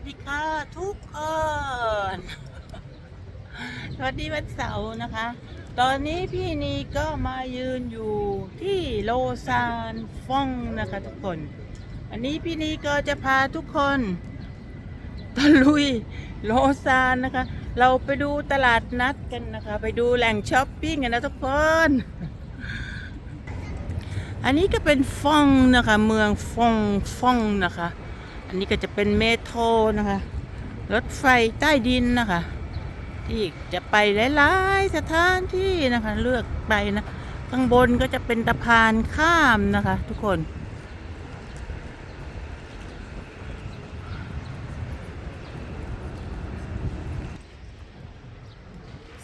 วัสดีค่ะทุกคนสวัสดีวันเสาร์นะคะ ตอนนี้พี่นีก็มายืนอยู่ที่โลซานฟองนะคะทุกคน อันนี้พี่นีก็จะพาทุกคนตะลุยโลซานนะคะ เราไปดูตลาดนัดกันนะคะ ไปดูแหล่งช้อปปิ้งกันนะทุกคน อันนี้ก็เป็นฟองนะคะ เมืองฟองฟองนะคะ อันนี้ก็จะเป็นเมโทรนะคะ รถไฟใต้ดินนะคะ ที่จะไปหลายๆสถานที่นะคะ เลือกไปนะ ข้างบนก็จะเป็นสะพานข้ามนะคะ ทุกคน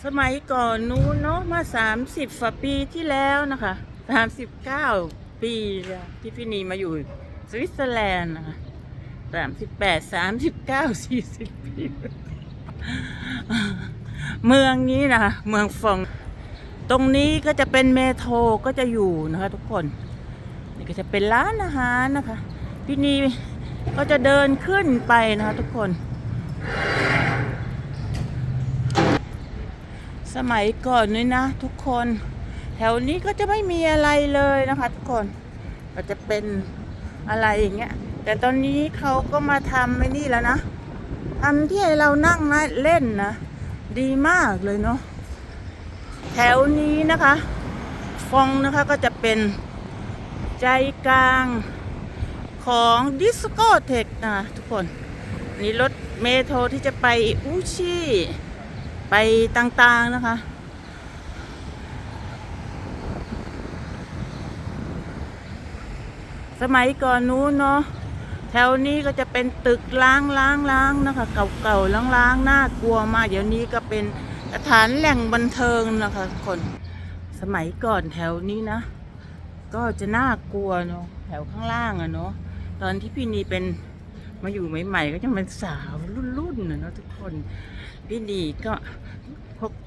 สมัยก่อนนู้นเนาะมาสามสิบฝ่าปีที่แล้วนะคะสามสิบเก้าปีที่พี่นีมาอยู่สวิตเซอร์แลนด์นะคะ สามสิบแปดสามสิบเก้าสี่สิบปีเมืองนี้นะคะเมืองฟอง ตรงนี้ก็จะเป็นเมโทรก็จะอยู่นะคะ ทุกคนนี่ก็จะเป็นร้านอาหารนะคะพี่นีก็จะเดินขึ้นไปนะคะทุกคน สมัยก่อนนี่นะ ทุกคน แถวนี้ก็จะไม่มีอะไรเลยนะคะ ทุกคนก็จะเป็นอะไรอย่างเงี้ย แต่ตอนนี้เขาก็มาทำไอ้นี่แล้วนะทำที่ให้เรานั่งนะเล่นนะ ดีมากเลยเนาะแถวนี้นะคะ ฟองนะคะก็จะเป็นใจกลางของดิสโกเทคนะทุกคนนนี่รถเมโทรที่จะไปอูชิไปต่างๆนะคะ สมัยก่อนนู้นเนาะ แถวนี้ก็จะเป็นตึกล้างล้างล้างนะคะเก่าๆล้างล้างๆน่ากลัวมาก เดี๋ยวนี้ก็เป็นสถานแหล่งบันเทิงนะคะคนสมัยก่อนแถวนี้นะ ก็จะน่ากลัวเนาะแถวข้างล่างอะเนาะตอนที่พี่นีเป็นมาอยู่ใหม่ ๆ ก็จะเป็นสาวรุ่นๆนะเนาะทุกคนพี่นีก็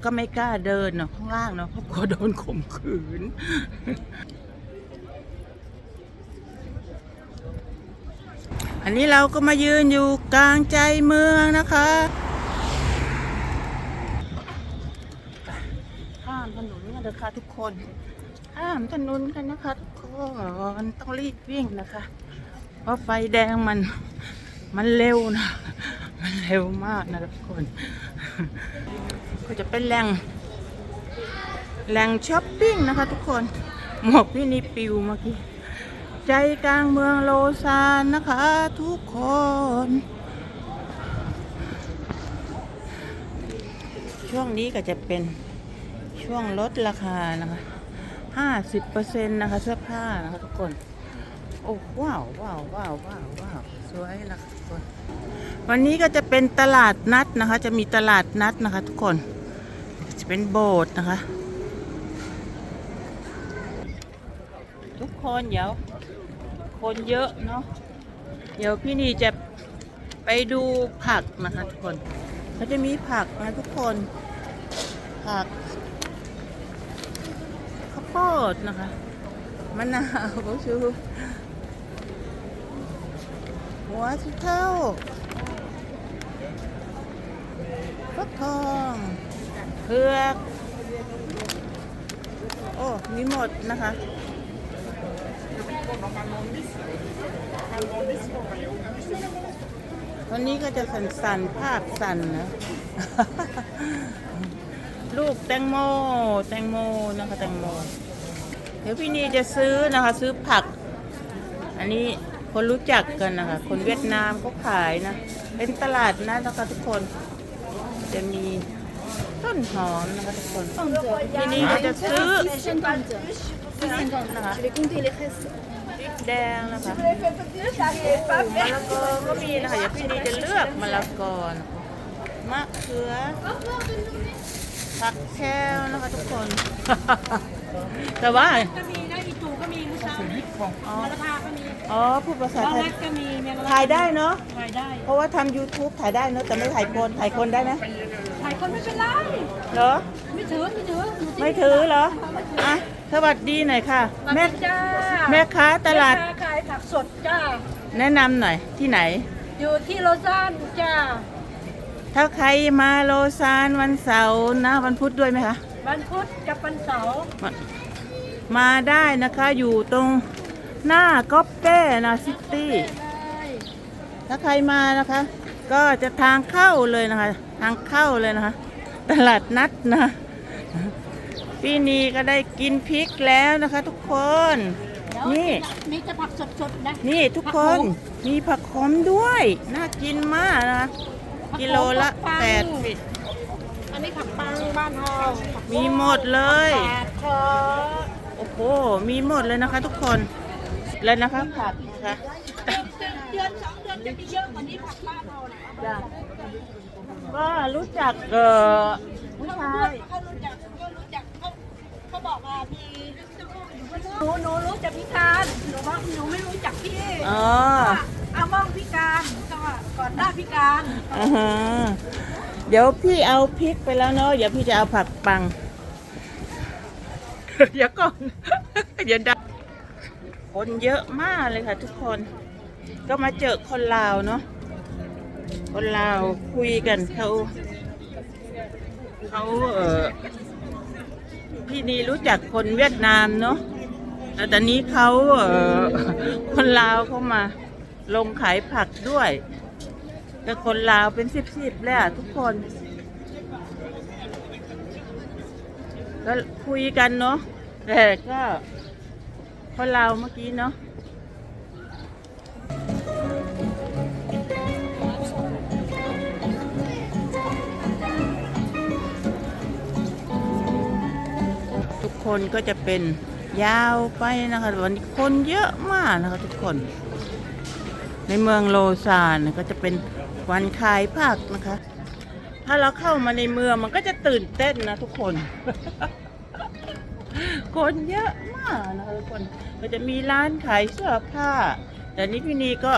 ก็ไม่กล้าเดินเนาะข้างล่างเนาะเพราะกลัวโดนข่มขืน อันนี้เราก็มายืนอยู่กลางใจเมืองนะคะข้ามถนนกันเถอะคะทุกคนข้ามถนนกันนะคะทุกคนต้องรีบวิ่งนะคะ เพราะไฟแดงมันมันเร็วนะ มันเร็วมากนะทุกคน ก็จะเป็นแหล่งแหล่งช้อปปิ้งนะคะทุกคน หมวกพี่นี่ปิวเมื่อกี้ ใจกลางเมืองโลซานนะคะทุกคน ช่วงนี้ก็จะเป็นช่วงลดราคานะคะห้าสิบเปอร์เซ็นต์นะคะเสื้อผ้านะคะทุกคน โอ้ว้าวว้าวว้าวว้าวว้าวสวยนะคะทุกคน วันนี้ก็จะเป็นตลาดนัดนะคะ จะมีตลาดนัดนะคะทุกคน จะเป็นโบสถ์นะคะ ทุกคนเดี๋ยว คนเยอะเนาะเดี๋ยวพี่นีจะไปดูผักนะคะทุกคนเขาจะมีผักนะทุกคน ผักข้าวโพดนะคะมะนาวก็ชูหัวชิเท่าฟักทองเผือก โอ้ มีหมดนะคะ ตอนนี้ก็จะสันสันภาพสันนะ ลูกแตงโม แตงโมนะคะแตงโม เดี๋ยวพี่นีจะซื้อนะคะ ซื้อผัก อันนี้คนรู้จักกันนะคะ คนเวียดนามก็ขายนะ เป็นตลาดนะนะคะทุกคน จะมีต้นหอมนะคะทุกคนที่นี่ก็จะซื้อนะคะ 放着，je vais compter les restes。พริกแดงนะคะมะละกอก็มีนะคะเดี๋ยวพี่นีจะเลือกมะละกอนะคะมะเขือผักแคลนะคะทุกคน แต่ว่าก็มีนะอีตูก็มีมุชาอ๋อมะละพาก็มีอ๋อพูดภาษามะไทยลักก็มีแมงลักถ่ายได้เนาะถ่ายได้ เพราะว่าทำ YouTube ถ่ายได้เนาะแต่ไม่ถ่ายคนถ่ายคนได้ไหมถ่ายคนไม่เป็นไรเหรอไม่ถือไม่ถือไม่ถือเหรออะ สวัสดีหน่อยค่ะแม่แม่จ้าแม่ค้าตลาดแม่ค้ขายผักสดจ้า แนะนำหน่อยที่ไหน อยู่ที่โลซานจ้า ถ้าใครมาโลซานวันเสาร์นะวันพุธด้วยไหมคะ วันพุธกับวันเสาร์มามาได้นะคะอยู่ตรงหน้าก๊อปเป้นะซิตี้ถ้าใครมานะคะ ก็จะทางเข้าเลยนะคะ ทางเข้าเลยนะคะ ตลาดนัดนะ พี่นีก็ได้กินพริกแล้วนะคะทุกคน นี่ มีจะผักสดๆนะนี่ทุกคน มีผักขมด้วย น่ากินมากนะคะกิโลละแปดสิบอันนี้ผักปังบ้านเฮามีหมดเลยแปดคอโอ้โห มีหมดเลยนะคะทุกคนแล้วนะคะผักนะคะเดือนสองเดือนจะมีเยอะกว่านี้ผักบ้านเรานะก็รู้จักเออผู้ชาย บอกว่ามีหนูหนูรู้จักพิการหนูว่าหนูไม่รู้จักพี่อ๋ออาม่องพิการก็ก่อนหน้าพิการอ่าฮะเดี๋ยวพี่เอาพริกไปแล้วเนาะเดี๋ยวพี่จะเอาผักปัง เดี๋ยวก่อน เดี๋ยวดับคนเยอะมากเลยค่ะทุกคน ก็มาเจอคนลาวเนาะคนลาวคุยกันเขาเขาเออ พี่นีรู้จักคนเวียดนามเนาะแต่ตอนนี้เขาเออคนลาวเขามาลงขายผักด้วย แต่คนลาวเป็นสิบสิบเลยอะทุกคนก็คุยกันเนาะแต่ก็คนลาวเมื่อกี้เนาะ คนก็จะเป็นยาวไปนะคะวันนี้คนเยอะมากนะคะทุกคน ในเมืองโลซานก็จะเป็นวันขายผักนะคะ ถ้าเราเข้ามาในเมืองมันก็จะตื่นเต้นนะทุกคน คนเยอะมากนะคะทุกคนก็จะมีร้านขายเสื้อผ้า แต่นี้พี่นีก็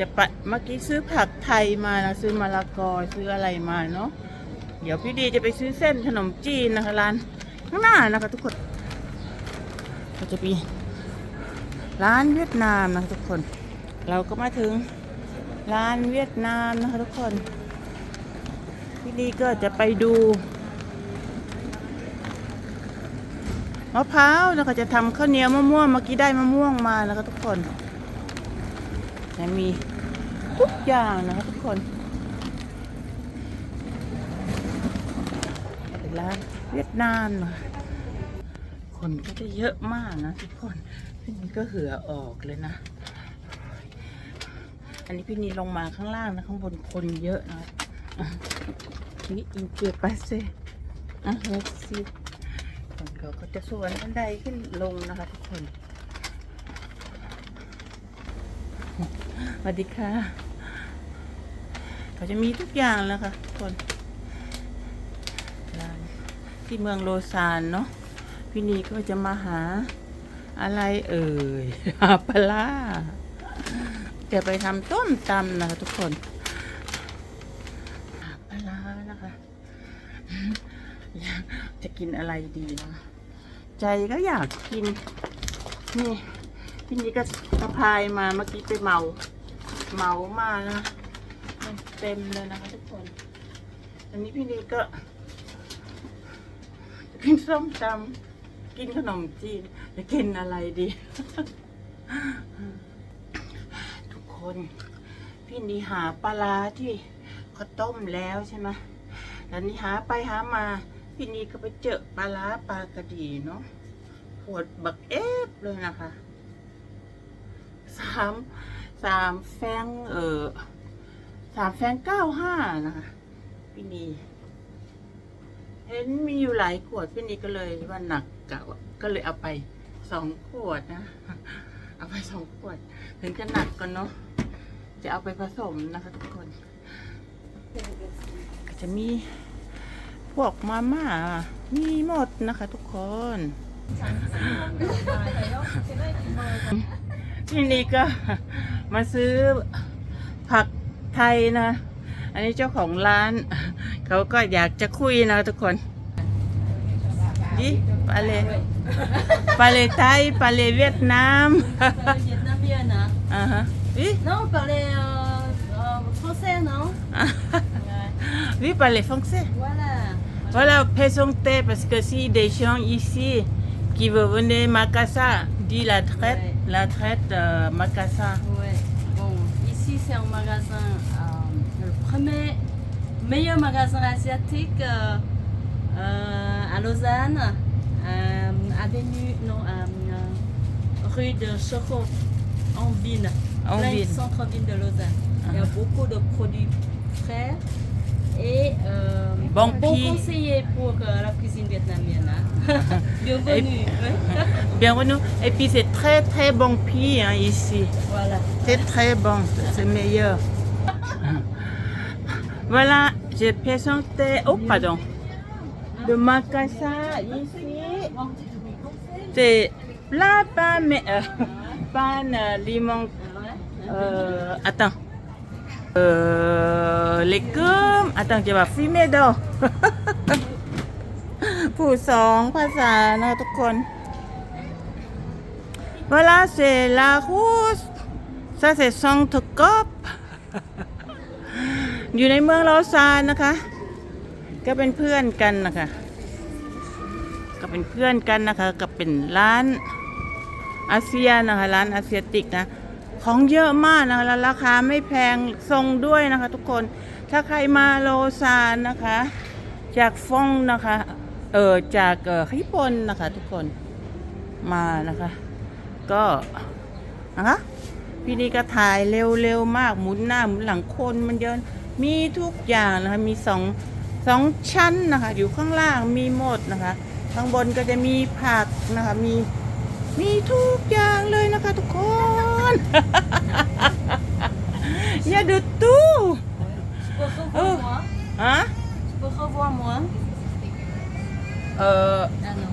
จะไปเมื่อกี้ซื้อผักไทยมานะซื้อมะละกอซื้ออะไรมาเนาะเดี๋ยวพี่ดีจะไปซื้อเส้นขนมจีนนะคะร้านข้างหน้านะคะทุกคน ก็จะมีร้านเวียดนามนะทุกคน เราก็มาถึงร้านเวียดนามนะคะทุกคนพี่ดีก็จะไปดูมะพร้าวนะคะจะทำข้าวเหนียวมะม่วงเมื่อกี้ได้มะม่วงมานะคะทุกคนแต่มีทุกอย่างนะคะทุกคนร้านเวียดนามนะ นก็จะเยอะมากนะทุกคนพี่นีก็เหือออกเลยนะ อันนี้พี่นีลงมาข้างล่างนะ ข้างบนคนเยอะนะนี่อินเกียไปเซอะเฮ้ยสิคนเขาก็จะสวนบันไดขึ้นลงนะคะทุกคนสวัสดีค่ะเขาจะมีทุกอย่างแล้วค่ะทุกคนที่เมืองโลซานเนาะ พี่นีก็จะมาหาอะไรเอ่ยหาปลาจะไปทำต้มตำนะคะทุกคนปลาร้านะคะจะกินอะไรดีนะใจก็อยากกิน นี่พี่นี้ก็สะพายมาเมื่อกี้ไปเมาเมามานะมันเต็มเลยนะคะทุกคน อันนี้พี่นี้ก็กินส้มตำ กินขนมจีนจะกินอะไรดี ทุกคน พี่นีหาปลาที่เขาต้มแล้วใช่ไหมแล้วนี่หาไปหามา พี่นีก็ไปเจอปลาร้าปลากระดีเนาะปวดบักเอฟเลยนะคะสามสามแฟงเออสามแฟงเก้าห้านะคะพี่นีเห็นมีอยู่หลายขวดพี่นีก็เลยว่าหนัก ก็เลยเอาไปสองขวดนะ เอาไปสองขวดถึงจะหนักก่อนเนาะจะเอาไปผสมนะคะทุกคน ก็จะมีพวกมาม่ามีหมดนะคะทุกคนที่นี่ก็มาซื้อผักไทยนะ อันนี้เจ้าของร้าน เขาก็อยากจะคุยนะทุกคนดิ ปลาเลปลาเลไทยปลาเลเวียดนาม Vietnamien à อ่าฮะดิ Non, on parlait euh, euh, français, non Oui, parlez français. Voilà. Voilà, présentez, parce que si des gens ici qui veulent venir Macassa, dit la traite, Ouais. la traite euh, Macassa. Ouais. Bon, ici c'est un magasin, euh, le premier meilleur magasin asiatique euh, euh, à Lausanne, euh, avenue, non, euh, euh, rue de Choco, en ville, En plein ville. centre-ville de Lausanne. Il y a Ah. beaucoup de produits frais et euh, Bon bon pied. conseiller pour euh, la cuisine vietnamienne. hein. Bienvenue. ouais. Bienvenue. Et puis c'est très très bon prix hein, ici. voilà. C'est très bon, c'est meilleur. Voilà, j'ai présenté, oh pardon, เดมากาซาอิซิเจลาปาเมเอปานลิมอนเอ่อ attend เอ่อเลกุม attends จะแฟิเมโดผู้สองภาษานะทุกคน voilà c'est la rousse ça c'est son top อยู่ในเมืองลอซานนะคะ ก็เป็นเพื่อนกันนะคะ ก็เป็นเพื่อนกันนะคะก็เป็นร้านอาเซียนนะคะ ร้านอาเซียติกนะ ของเยอะมากนะคะแล้วราคาไม่แพงทรงด้วยนะคะ ทุกคน ถ้าใครมาโลซานนะคะ จากฟงนะคะ เออจากเออญี่ปุ่นนะคะ ทุกคน มานะคะ ก็นะคะพี่นี่ก็ถ่ายเร็วๆมากหมุนหน้าหมุนหลังคนมันเยอะ มีทุกอย่างนะคะ มีสอง สองชั้นนะคะ อยู่ข้างล่างมีหมดนะคะ ข้างบนก็จะมีผักนะคะ มีมีทุกอย่างเลยนะคะ ทุกคนอย่าดูตู้ Tu peux revoir Oh. moi ฮะ Tu peux revoir moi เออ Ah non,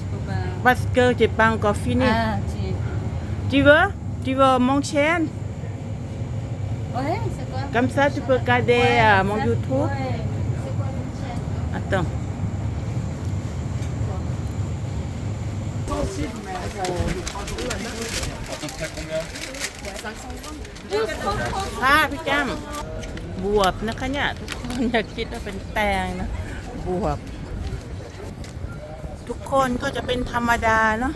je peux pas. parce que j'ai pas encore fini Ah, tu... tu veux tu veux mon chaîne Ouais, c'est quoi comme ça tu peux regarder Ouais, euh, mon ça- YouTube Ouais. C'est quoi ton chaîne Attends. ค่ะพี่แก้มบวบนะคะเนี่ยทุกคนอย่าคิดว่าเป็นแตงนะ บวบ ทุกคนก็จะเป็นธรรมดาเนาะ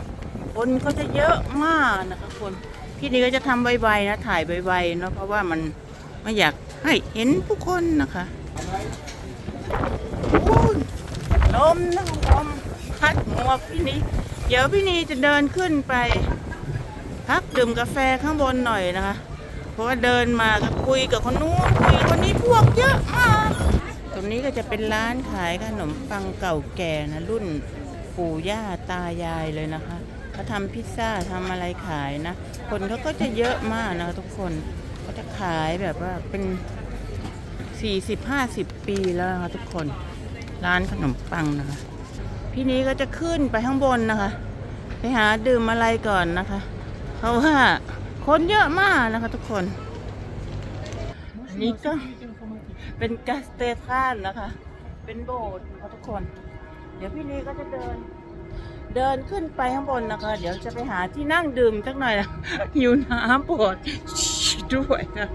คนก็จะเยอะมากนะคะคนพี่นี่ก็จะทำไวๆนะถ่ายไวๆเนาะเพราะว่ามันไม่อยากให้เห็นผู้คนนะคะลมนะลมพัดหัวพี่นี่ ดี๋ยวพี่นีจะเดินขึ้นไป พักดื่มกาแฟข้างบนหน่อยนะคะ เพราะว่าเดินมาก็คุยกับคนนู้นคุยกับคนนี้พวกเยอะมากตรงนี้ก็จะเป็นร้านขายขนมปังเก่าแก่นะรุ่นปู่ย่าตายายเลยนะคะเขาทำพิซซ่าทำอะไรขายนะ คนเขาก็จะเยอะมากนะคะทุกคนเขาจะขายแบบว่าเป็น 40-50 ปีแล้วนะคะทุกคน ร้านขนมปังนะคะ พี่นี้ก็จะขึ้นไปข้างบนนะคะ ไปหาดื่มอะไรก่อนนะคะ เพราะว่าคนเยอะมากนะคะทุกคน อันนี้ก็เป็นกาสเตทานนะคะ เป็นโบสถ์นะคะทุกคน เดี๋ยวพี่ลีก็จะเดิน เดินขึ้นไปข้างบนนะคะ เดี๋ยวจะไปหาที่นั่งดื่มสักหน่อยนะหิวน้ำปวดด้วยนะ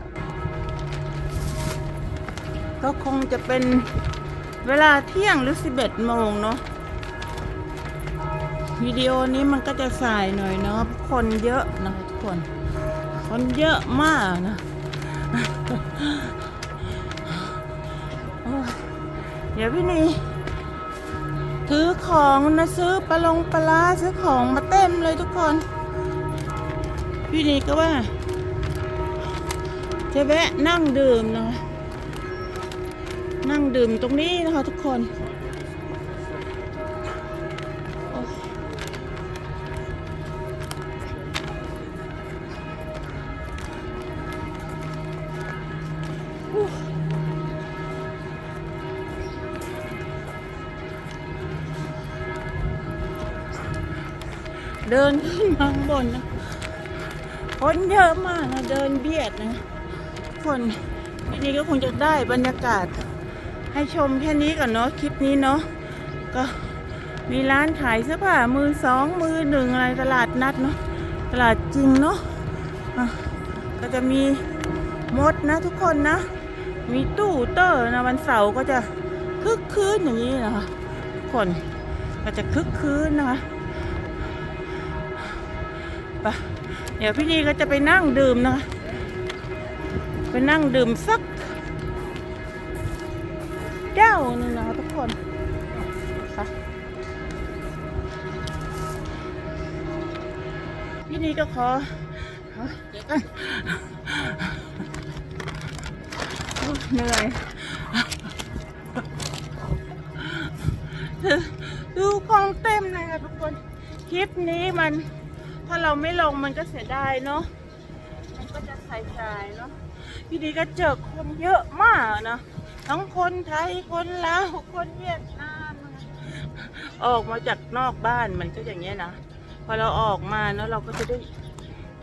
ก็คงจะเป็นเวลาเที่ยงหรือ 11 โมงเนาะ วิดีโอนี้มันก็จะสายหน่อยเนาะคนเยอะนะคะทุกคน คนเยอะมากนะอยเดี๋ยวพี่นีถือของนะซื้อปลาลงปลาร้าซื้อของมาเต็มเลยทุกคน พี่นีก็ว่าจะแวะนั่งดื่มนะ นั่งดื่มตรงนี้นะคะทุกคน เดินขึ้นมาข้างบนนะคนเยอะมากนะเดินเบียดนะ คนที่นี่ก็คงจะได้บรรยากาศ ให้ชมแค่นี้ก่อนเนาะคลิปนี้เนาะก็มีร้านขายเสื้อผ้ามือสองมือหนึ่งอะไรตลาดนัดเนาะตลาดจริงเนาะะก็จะมีมดนะทุกคนนะ มีตู้เตอร์นะวันเสาร์ก็จะคึกคืนอย่างนี้นะคะคนก็จะคึกคืนนะคะ ไปเดี๋ยวพี่นีก็จะไปนั่งดื่มนะคะไปนั่งดื่มสักแก้วหนึงนะคะทุกคนค่ะพี่นีก็ขอเดี๋ยวกันเหนื่อยดูดูกองเต็มเลยค่ะทุกคน คลิปนี้มัน ถ้าเราไม่ลงมันก็เสียดายเนาะ มันก็จะใส่ๆเนาะพี่ดีก็เจอคนเยอะมากนะทั้งคนไทยคนลาวคนเวียดนามออกมาจากนอกบ้านมันก็อย่างเงี้ยนะพอเราออกมาเนาะเราก็จะได้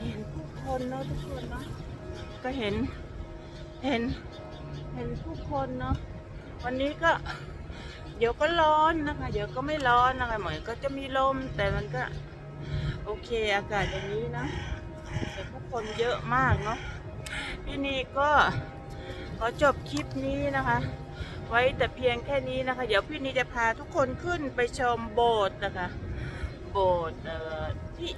เห็นผู้คนเนาะทุกคนเนาะก็เห็นเห็นเห็นผู้คนเนาะวันนี้ก็ เดี๋ยวก็ร้อนนะคะ เดี๋ยวก็ไม่ร้อนนะคะเหมือนก็จะมีลมแต่มันก็ โอเคอากาศอย่างนี้นะแต่ผู้คนเยอะมากเนาะพี่นีก็ขอจบคลิปนี้นะคะ ไว้แต่เพียงแค่นี้นะคะ เดี๋ยวพี่นีจะพาทุกคนขึ้นไปชมโบสถ์นะคะ โบสถ์ที่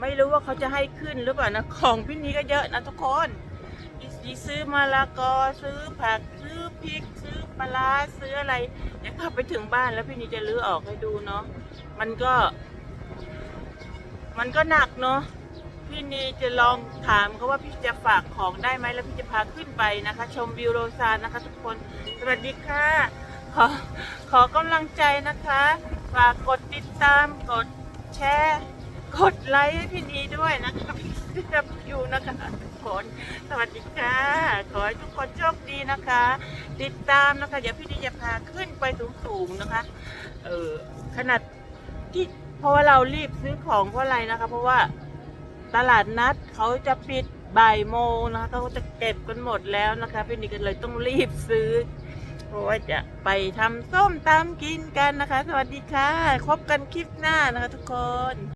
ไม่รู้ว่าเขาจะให้ขึ้นหรือเปล่านะของพี่นีก็เยอะนะทุกคนอีซื้อมะละกอซื้อผักซื้อพริก ซื้อปลาซื้ออะไรเดี๋ยวขับไปถึงบ้านแล้วพี่นีจะลื้อออกให้ดูเนาะมันก็ มันก็หนักเนาะพี่นีจะลองถามเขาว่าพี่จะฝากของได้ไหมแล้วพี่จะพาขึ้นไปนะคะ ชมวิวโรซานนะคะ ทุกคนสวัสดีค่ะขอขอกำลังใจนะคะฝากกดติดตามกดแชร์กดไลค์ให้พี่นีด้วยนะคะพี่จะอยู่นะคะทุกคนสวัสดีค่ะขอให้ทุกคนโชคดีนะคะ ติดตามนะคะเดี๋ยวพี่นีจะพาขึ้นไปสูงๆนะคะ เออขนาดที่ ราะว่าเรารีบซื้อของเพราะอะไรนะคะ เพราะว่าตลาดนัดเขาจะปิดบ่ายโมงนะคะเขาจะเก็บกันหมดแล้วนะคะ พี่นิกก็เลยต้องรีบซื้อ เพราะว่าจะไปทำส้มตำกินกันนะคะ สวัสดีค่ะ พบกันคลิปหน้านะคะทุกคน